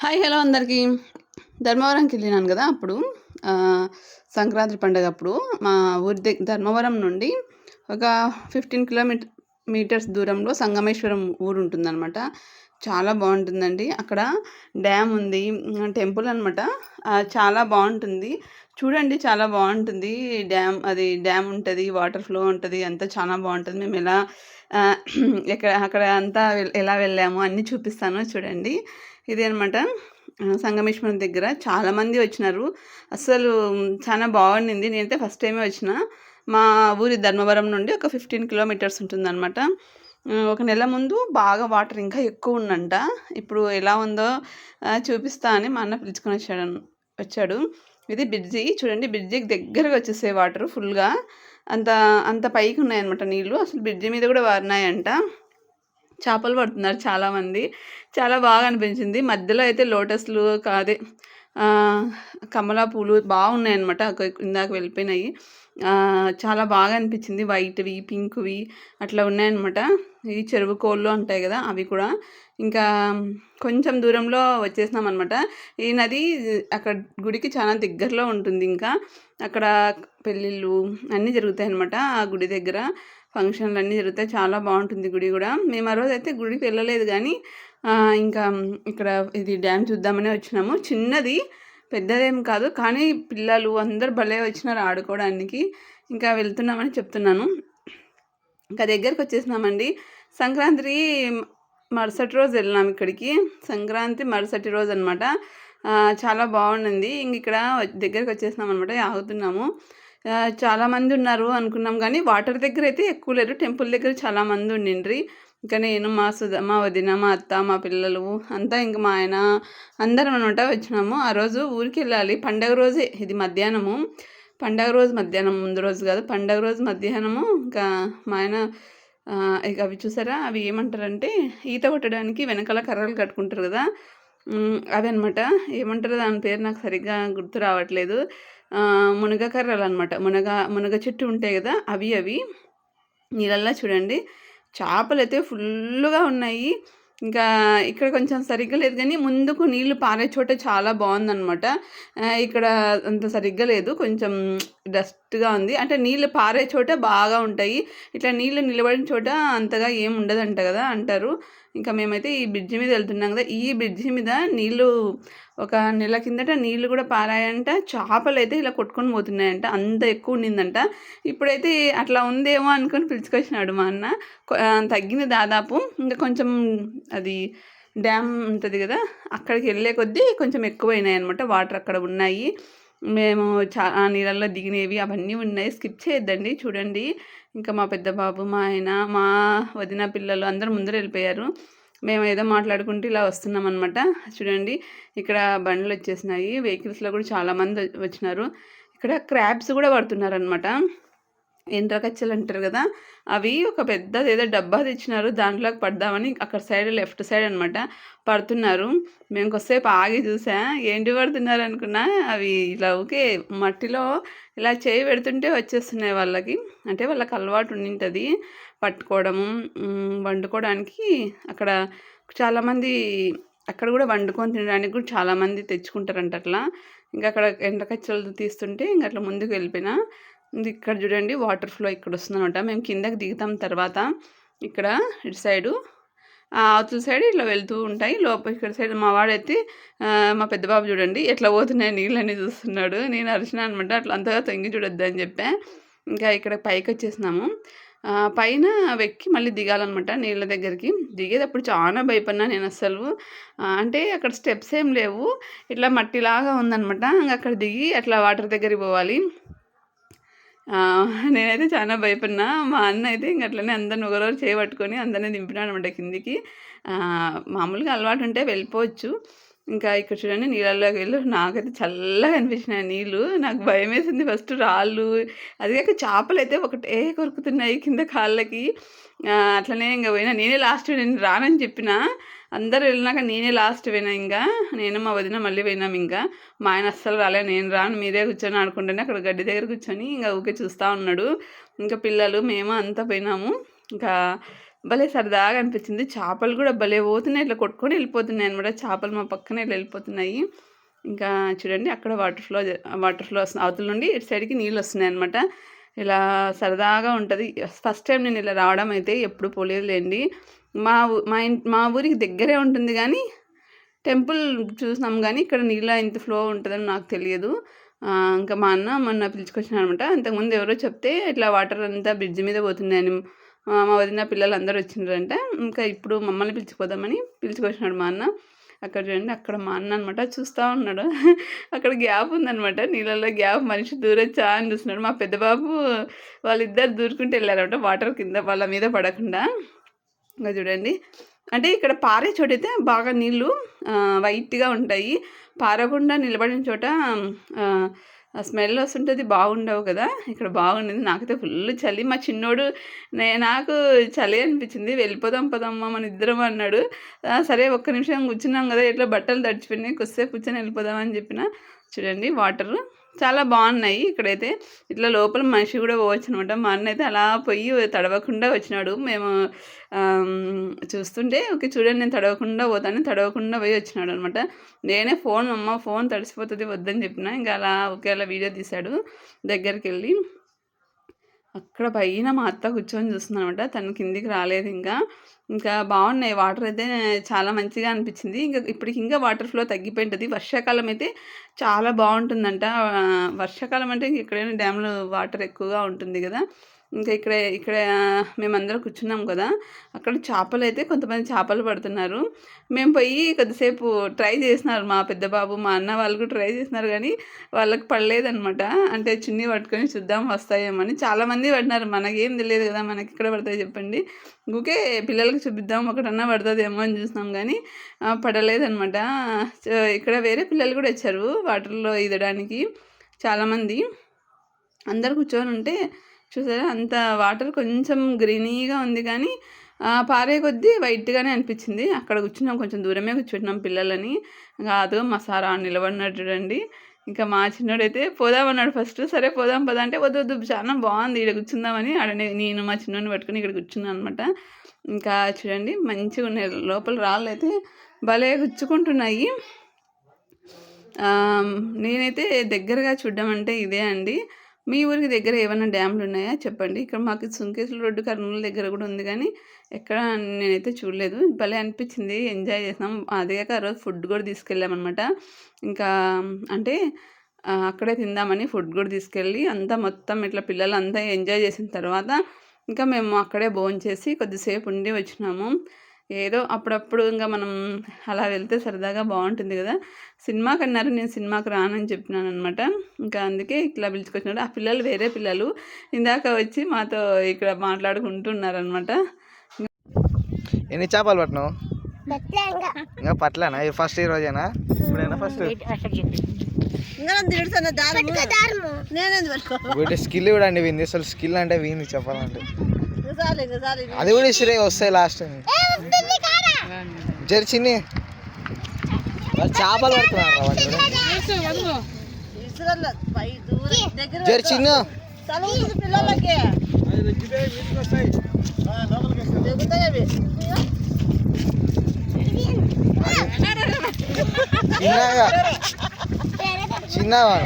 Hi hello అందరికీ. ధర్మవరంకి వెళ్ళినాను కదా అప్పుడు. సంక్రాంతి పండుగ అప్పుడు మా ఊరి దగ్గర ధర్మవరం నుండి ఒక ఫిఫ్టీన్ కిలోమీటర్ మీటర్స్ దూరంలో సంగమేశ్వరం ఊరు ఉంటుందన్నమాట. చాలా బాగుంటుందండి. అక్కడ డ్యామ్ ఉంది టెంపుల్ అనమాట చాలా బాగుంటుంది. చూడండి చాలా బాగుంటుంది. డ్యామ్ అది డ్యామ్ ఉంటుంది వాటర్ ఫ్లో ఉంటుంది అంతా చాలా బాగుంటుంది. మేము ఎలా ఎక్కడ అక్కడ అంతా ఎలా వెళ్ళాము అన్నీ చూపిస్తాను చూడండి. ఇది అనమాట సంగమేశ్వరం దగ్గర చాలామంది వచ్చినారు. అసలు చాలా బాగుండింది. నేనైతే ఫస్ట్ టైమే వచ్చిన. మా ఊరి ధర్మవరం నుండి ఒక ఫిఫ్టీన్ కిలోమీటర్స్ ఉంటుందన్నమాట. ఒక నెల ముందు బాగా వాటర్ ఇంకా ఎక్కువ ఉందంట. ఇప్పుడు ఎలా ఉందో చూపిస్తా అని మా అన్న పిలుచుకొని వచ్చాడు వచ్చాడు. ఇది బ్రిడ్జి. చూడండి బ్రిడ్జికి దగ్గరగా వచ్చేసాయి వాటర్ ఫుల్గా. అంత అంత పైకి ఉన్నాయన్నమాట నీళ్ళు అసలు బ్రిడ్జి మీద కూడా వారినాయంట. చేపలు పడుతున్నారు చాలామంది. చాలా బాగా అనిపించింది. మధ్యలో అయితే లోటస్లు కాదే కమలా పూలు బాగున్నాయి అనమాట ఇందాక వెళ్ళిపోయినాయి. చాలా బాగా అనిపించింది. వైట్వి పింక్వి అట్లా ఉన్నాయన్నమాట. ఈ చెరువు కోళ్ళు ఉంటాయి కదా అవి కూడా. ఇంకా కొంచెం దూరంలో వచ్చేసినాం అనమాట ఈ నది అక్కడ గుడికి చాలా దగ్గరలో ఉంటుంది ఇంకా. అక్కడ పెళ్ళిళ్ళు అన్నీ జరుగుతాయి అనమాట ఆ గుడి దగ్గర ఫంక్షన్లు అన్నీ జరుగుతాయి. చాలా బాగుంటుంది గుడి కూడా. మేము ఆ రోజు అయితే గుడికి వెళ్ళలేదు కానీ ఇంకా ఇక్కడ ఇది డ్యామ్ చూద్దామనే వచ్చినాము. చిన్నది పెద్దదేం కాదు కానీ పిల్లలు అందరు భలే వచ్చినారు ఆడుకోవడానికి. ఇంకా వెళ్తున్నామని చెప్తున్నాను. ఇంకా దగ్గరికి వచ్చేసినామండి. సంక్రాంతి మరుసటి రోజు వెళ్ళినాం ఇక్కడికి. సంక్రాంతి మరుసటి రోజు అనమాట చాలా బాగుండింది. ఇంక ఇక్కడ దగ్గరికి వచ్చేసినాం అనమాట ఆగుతున్నాము. చాలామంది ఉన్నారు అనుకున్నాం కానీ వాటర్ దగ్గర అయితే ఎక్కువ లేరు. టెంపుల్ దగ్గర చాలామంది ఉండిండ్రి. ఇంకా నేను మా సుధ మా వదిన మా అత్త మా పిల్లలు అంతా ఇంకా మా ఆయన అందరం అనమాట వచ్చినాము. ఆ రోజు ఊరికి వెళ్ళాలి పండగ రోజే ఇది మధ్యాహ్నము. పండగ రోజు మధ్యాహ్నం ముందు రోజు కాదు పండగ రోజు మధ్యాహ్నము ఇంకా మా ఆయన ఇక అవి చూసారా? అవి ఏమంటారంటే ఈత కొట్టడానికి వెనకాల కర్రలు కట్టుకుంటారు కదా? అదనమాట. అవి ఏమంటారు దాని పేరు నాకు సరిగ్గా గుర్తు రావట్లేదు. మునగకర్రలు అనమాట మునగ మునగ చెట్టు ఉంటాయి కదా అవి అవి. నీళ్ళల్లో చూడండి. చేపలు అయితే ఫుల్గా ఉన్నాయి. ఇంకా ఇక్కడ కొంచెం సరిగ్గా లేదు కానీ ముందుకు నీళ్ళు పారే చోట చాలా బాగుందన్నమాట ఇక్కడ అంత సరిగ్గా లేదు. కొంచెం డస్ట్గా ఉంది. అంటే నీళ్ళు పారే చోట బాగా ఉంటాయి. ఇట్లా నీళ్ళు నిలబడిన చోట అంతగా ఏం ఉండదంట కదా అంటారు. ఇంకా మేమైతే ఈ బ్రిడ్జి మీద వెళ్తున్నాం కదా. ఈ బ్రిడ్జి మీద నీళ్ళు ఒక నెల కిందట నీళ్ళు కూడా పారాయంట. చేపలు అయితే ఇలా కొట్టుకొని పోతున్నాయంట. అంత ఎక్కువ ఉండిందంట. ఇప్పుడైతే అట్లా ఉందేమో అనుకొని పిలుచుకొచ్చినాడు మా అన్న. తగ్గింది దాదాపు. ఇంకా కొంచెం అది డ్యామ్ ఉంటుంది కదా. అక్కడికి వెళ్ళే కొద్దీ కొంచెం ఎక్కువైనాయి అనమాట వాటర్ అక్కడ ఉన్నాయి. మేము చాలా నీళ్ళల్లో దిగినవి అవన్నీ ఉన్నాయి. స్కిప్ చేయొద్దండి. చూడండి. ఇంకా మా పెద్ద బాబు మా ఆయన మా వదిన పిల్లలు అందరూ ముందర వెళ్ళిపోయారు. మేము ఏదో మాట్లాడుకుంటూ ఇలా వస్తున్నాం అనమాట చూడండి. ఇక్కడ బండ్లు వచ్చేసినాయి. వెహికల్స్లో కూడా చాలామంది వచ్చినారు. ఇక్కడ క్రాబ్స్ కూడా పడుతున్నారనమాట ఎండ్రకచ్చలు అంటారు కదా అవి ఒక పెద్దది ఏదో డబ్బా తెచ్చినారు దాంట్లోకి పడదామని అక్కడ సైడ్ లెఫ్ట్ సైడ్ అనమాట పడుతున్నారు. మేము కొద్దిసేపు ఆగి చూసా ఏంటి పడుతున్నారు అనుకున్నా అవి ఇలా ఓకే మట్టిలో ఇలా చేయి పెడుతుంటే వచ్చేస్తున్నాయి వాళ్ళకి. అంటే వాళ్ళకి అలవాటు ఉండింటుంది పట్టుకోవడము వండుకోవడానికి. అక్కడ చాలామంది అక్కడ కూడా వండుకొని తినడానికి కూడా చాలామంది తెచ్చుకుంటారంట అట్లా. ఇంకా అక్కడ ఎండ్రకచ్చలు తీస్తుంటే ఇంకా అట్లా ముందుకు వెళ్ళిపోయినా. ఇది ఇక్కడ చూడండి వాటర్ ఫ్లో ఇక్కడ వస్తుందన్నమాట. మేము కిందకి దిగుతాం తర్వాత ఇక్కడ ఇటు సైడు. అవతల సైడ్ ఇట్లా వెళ్తూ ఉంటాయి. లోపల ఇక్కడ సైడ్ మా వాడైతే మా పెద్ద బాబు చూడండి ఎట్లా పోతున్నాయి నీళ్ళని చూస్తున్నాడు. నేను అరిచిన అనమాట అట్లా అంతగా తొంగి చూడొద్దు అని చెప్పా. ఇంకా ఇక్కడ పైకి వచ్చేసినాము. పైన వెక్కి మళ్ళీ దిగాలన్నమాట నీళ్ళ దగ్గరికి. దిగేటప్పుడు చాలా భయపడినా నేను అసలు అంటే అక్కడ స్టెప్స్ ఏం లేవు. ఇట్లా మట్టిలాగా ఉందనమాట ఇంకా అక్కడ దిగి అట్లా వాటర్ దగ్గరికి పోవాలి. నేనైతే చాలా భయపడినా. మా అన్న అయితే ఇంక అట్లనే అందరిని ఒకరోజు చేయబట్టుకొని అందరినీ దింపినాడు అనమాట కిందికి మామూలుగా అలవాటు ఉంటే వెళ్ళిపోవచ్చు. ఇంకా ఇక్కడ చూడండి నీళ్ళల్లోకి వెళ్ళి నాకైతే చల్లగా అనిపించినాయి నీళ్ళు. నాకు భయం వేసింది ఫస్ట్ రాళ్ళు. అది కాక చేపలు అయితే ఒకటే కొరుకుతున్నాయి కింద కాళ్ళకి. అట్లనే ఇంకా పోయినా. నేనే లాస్ట్ నేను రానని చెప్పిన. అందరు వెళ్ళినాక నేనే లాస్ట్ పోయినా ఇంకా. నేను మా వదిన మళ్ళీ పోయినాం ఇంకా. మా ఆయన అస్సలు రాలే నేను రాను మీరే కూర్చొని ఆడుకుంటేనే అక్కడ గడ్డి దగ్గర కూర్చొని ఇంకా ఊకే చూస్తూ ఉన్నాడు. ఇంకా పిల్లలు మేము అంతా పోయినాము. ఇంకా భలే సరదాగా అనిపించింది. చేపలు కూడా భలే పోతున్నాయి. ఇట్లా కొట్టుకొని వెళ్ళిపోతున్నాయి అనమాట చేపలు మా పక్కనే ఇట్లా వెళ్ళిపోతున్నాయి. ఇంకా చూడండి అక్కడ వాటర్ ఫ్లో వాటర్ ఫ్లో వస్తుంది. అవతల నుండి ఇటు సైడ్కి నీళ్ళు వస్తున్నాయి అనమాట ఇలా సరదాగా ఉంటుంది. ఫస్ట్ టైం నేను ఇలా రావడం అయితే ఎప్పుడు పోలేదులేండి. మా ఊ- మా మా ఊరికి దగ్గరే ఉంటుంది కానీ టెంపుల్ చూసినాం కానీ ఇక్కడ నీళ్ళ ఇంత ఫ్లో ఉంటుందని నాకు తెలియదు. ఇంకా మా అన్న మొన్న పిలుచుకొచ్చినాడు అనమాట అంతకుముందు ఎవరో చెప్తే ఇట్లా వాటర్ అంతా బ్రిడ్జ్ మీద పోతుందని మా వదిన పిల్లలు అందరూ వచ్చినారంట ఇంకా ఇప్పుడు మమ్మల్ని పిలిచిపోదామని పిలుచుకొచ్చినాడు మా అన్న. అక్కడ చూడండి అక్కడ మా అన్న అనమాట చూస్తూ ఉన్నాడు. అక్కడ గ్యాప్ ఉందనమాట నీళ్ళల్లో గ్యాప్ మనిషి దూరొచ్చా అని చూస్తున్నాడు. మా పెద్దబాబు వాళ్ళిద్దరు దూరుకుంటూ వెళ్ళారనమాట వాటర్ కింద వాళ్ళ మీద పడకుండా. ఇంకా చూడండి. అంటే ఇక్కడ పారే చోట అయితే బాగా నీళ్ళు వైట్గా ఉంటాయి. పారకుండా నిలబడిన చోట స్మెల్ వస్తుంటుంది బాగుండవు కదా. ఇక్కడ బాగుండేది. నాకైతే ఫుల్ చలి. మా చిన్నోడు నే నాకు చలి అనిపించింది. వెళ్ళిపోదాం పదమ్మా మన ఇద్దరం అన్నాడు. సరే ఒక్క నిమిషం కూర్చున్నాం కదా ఇట్లా బట్టలు తడిచిపోయినాయి? కొద్దిసేపు కూర్చొని వెళ్ళిపోదాం అని చెప్పిన. చూడండి వాటర్. చాలా బాగున్నాయి ఇక్కడైతే. ఇట్లా లోపల మనిషి కూడా పోవచ్చు అనమాట మా అన్న అయితే అలా పోయి తడవకుండా వచ్చినాడు. మేము చూస్తుంటే ఓకే చూడండి నేను తడవకుండా పోతాను. తడవకుండా పోయి వచ్చినాడు అనమాట నేనే ఫోన్ అమ్మ ఫోన్ తడిసిపోతుంది వద్దని చెప్పిన. ఇంకా అలా ఒకేలా వీడియో తీశాడు. దగ్గరికి వెళ్ళి అక్కడ పైన మా అత్త కూర్చొని చూస్తుంది అనమాట తను కిందికి రాలేదు ఇంకా. ఇంకా బాగున్నాయి. వాటర్ అయితే చాలా మంచిగా అనిపించింది. ఇంకా ఇప్పటికి ఇంకా వాటర్ ఫ్లో తగ్గిపోయింటుంది. వర్షాకాలం అయితే చాలా బాగుంటుందంట. వర్షాకాలం అంటే ఇంక ఎక్కడైనా డ్యామ్లో వాటర్ ఎక్కువగా ఉంటుంది కదా. ఇంకా ఇక్కడ ఇక్కడ మేమందరం కూర్చున్నాం కదా. అక్కడ చేపలు అయితే కొంతమంది చేపలు పడుతున్నారు. మేము పోయి కొద్దిసేపు ట్రై చేసినారు మా పెద్ద బాబు మా అన్న వాళ్ళు కూడా ట్రై చేసినారు కానీ వాళ్ళకి పడలేదనమాట అంటే చిన్ని పట్టుకొని చూద్దాం వస్తాయేమని చాలామంది పడినారు. మనకేం తెలియదు కదా మనకి ఇక్కడ పడతాయి చెప్పండి. ఊకే పిల్లలకి చూపిద్దాం ఒకటన్నా పడుతుందేమో అని చూసినాం కానీ పడలేదనమాట ఇక్కడ వేరే పిల్లలు కూడా వచ్చారు వాటర్లో ఈదడానికి. చాలామంది అందరు కూర్చొని ఉంటే చూసారా? అంత వాటర్ కొంచెం గ్రీనీగా ఉంది కానీ పారే కొద్దీ వైట్గానే అనిపించింది. అక్కడ కూర్చున్నాం కొంచెం దూరమే కూర్చుంటున్నాం పిల్లలని. కాదు మా సార్ నిలబడినట్టు చూడండి. ఇంకా మా చిన్నోడైతే పోదామన్నాడు ఫస్ట్. సరే పోదాం పదా అంటే వద్దు వద్దు చాలా బాగుంది ఇక్కడ కూర్చుందామని. ఆడ నేను మా చిన్నోడిని పట్టుకుని ఇక్కడ కూర్చున్నాను అనమాట. ఇంకా చూడండి మంచిగా ఉన్నాయి. లోపల రాళ్ళు అయితే భలే గుచ్చుకుంటున్నాయి. నేనైతే దగ్గరగా చూడడం అంటే ఇదే అండి. మీ ఊరికి దగ్గర ఏమైనా డ్యామ్లు ఉన్నాయా? చెప్పండి. ఇక్కడ మాకు సుంకేశ్వర రోడ్డు కర్నూలు దగ్గర కూడా ఉంది కానీ ఎక్కడ నేనైతే చూడలేదు. భలే అనిపించింది. ఎంజాయ్ చేసినాం. అదే కాక ఆ రోజు ఫుడ్ కూడా తీసుకెళ్ళామన్నమాట. ఇంకా అంటే అక్కడే తిందామని ఫుడ్ కూడా తీసుకెళ్ళి అంతా మొత్తం ఇట్లా పిల్లలు అంతా ఎంజాయ్ చేసిన తర్వాత ఇంకా మేము అక్కడే భోజనం చేసి కొద్దిసేపు ఉండి వచ్చినాము. ఏదో అప్పుడప్పుడు ఇంకా మనం అలా వెళ్తే సరదాగా బాగుంటుంది కదా. సినిమాకి అన్నారు నేను సినిమాకి రానని చెప్పినాను అనమాట ఇంకా అందుకే ఇట్లా పిలుచుకొచ్చినాడు. ఆ పిల్లలు వేరే పిల్లలు. ఇందాక వచ్చి మాతో ఇక్కడ మాట్లాడుకుంటున్నారనమాట ఎన్ని చేపలు పట్టినావు? ఇంకా పట్టలేనా ఇది ఫస్ట్ ఈ రోజేనా? ఇప్పుడైనా ఫస్ట్? వీటి స్కిల్ కూడా అండి వీంది అసలు స్కిల్ అంటే వీంది చెప్పాలంటే. అది కూడా ఇసిరే వస్తాయి లాస్ట్ జరి చిన్ని. వాళ్ళు చేపలు పడుతున్నారు జరి చిన్న. చిన్నగా. చిన్నగా.